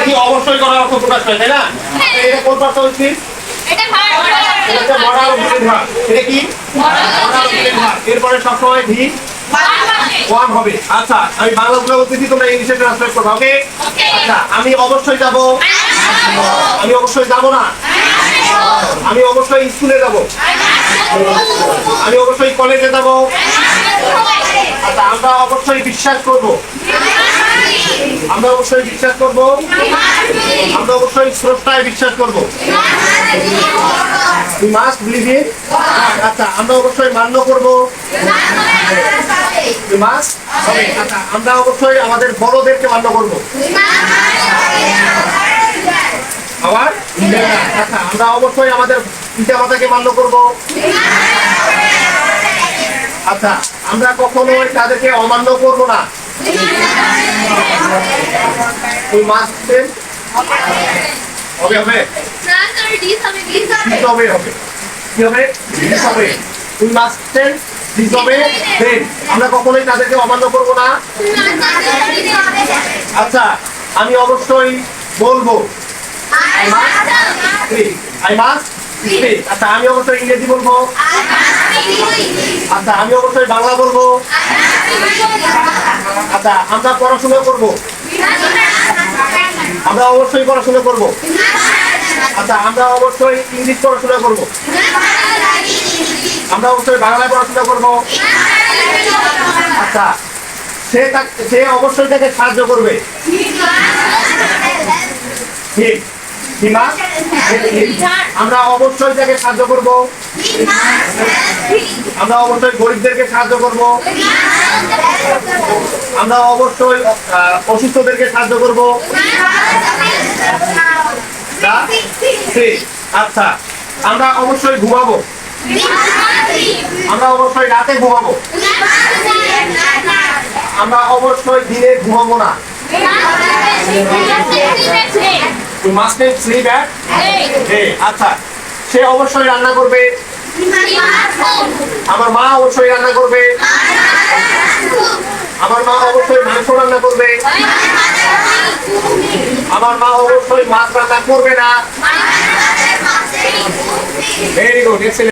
এটা অবশ্যই করার অর্থ প্রকাশ করে তাই না? এটা কোন হচ্ছে? এরপরে সবসময় ভি ওয়ান হবে। আচ্ছা আমি বাংলা বলে বলতেছি তোমরা ইংলিশে ট্রান্সলেট করবে ওকে আচ্ছা আমি অবশ্যই যাব। আমি অবশ্যই যাব না? আমি অবশ্যই স্কুলে যাব। আমি অবশ্যই কলেজে যাব। আচ্ছা আমরা অবশ্যই বিশ্বাস করব। আমরা অবশ্যই বিশ্বাস করব। আমরা অবশ্যই স্রষ্টায় বিশ্বাস করব। আচ্ছা আমরা অবশ্যই মান্য করব। আচ্ছা আমরা অবশ্যই আমাদের বড়দেরকে মান্য করব। আবার? আচ্ছা আমরা অবশ্যই আমাদের পিতা মাতাকে মান্য করব। আচ্ছা আমরা কখনোই তাদেরকে অমান্য করব না। We must হবে হবে হবে হবে কি হবে হবে দিতে হবে দেন আমরা কখনোই তাদেরকে অমান্য করব না। আচ্ছা আমি অবশ্যই বলব। আই মাস্ট আচ্ছা আমি অবশ্যই ইংরেজি বলব। আচ্ছা আমি অবশ্যই বাংলা বলব। আচ্ছা আমরা পড়াশোনা করব। আমরা অবশ্যই পড়াশোনা করব। আচ্ছা আমরা অবশ্যই ইংলিশ পড়াশোনা করব। আমরা অবশ্যই বাংলায় পড়াশোনা করব। আচ্ছা সে সে অবশ্যই তাকে সাহায্য করবে। আমরা অবশ্যই তাকে সাহায্য করব। আমরা অবশ্যই গরিবদেরকে সাহায্য করব। আমরা অবশ্যই অসুস্থদেরকে সাহায্য করব। আচ্ছা। আমরা অবশ্যই ঘুমাবো। আমরা অবশ্যই রাতে ঘুমাবো। আমরা অবশ্যই দিনে ঘুমাবো না। আচ্ছা। সে অবশ্যই রান্না করবে। আমার মা অবশ্যই রান্না করবে। আমার মা অবশ্যই মাংস রান্না করবে। আমার মা অবশ্যই মাছ রান্না করবে না। Very good excellent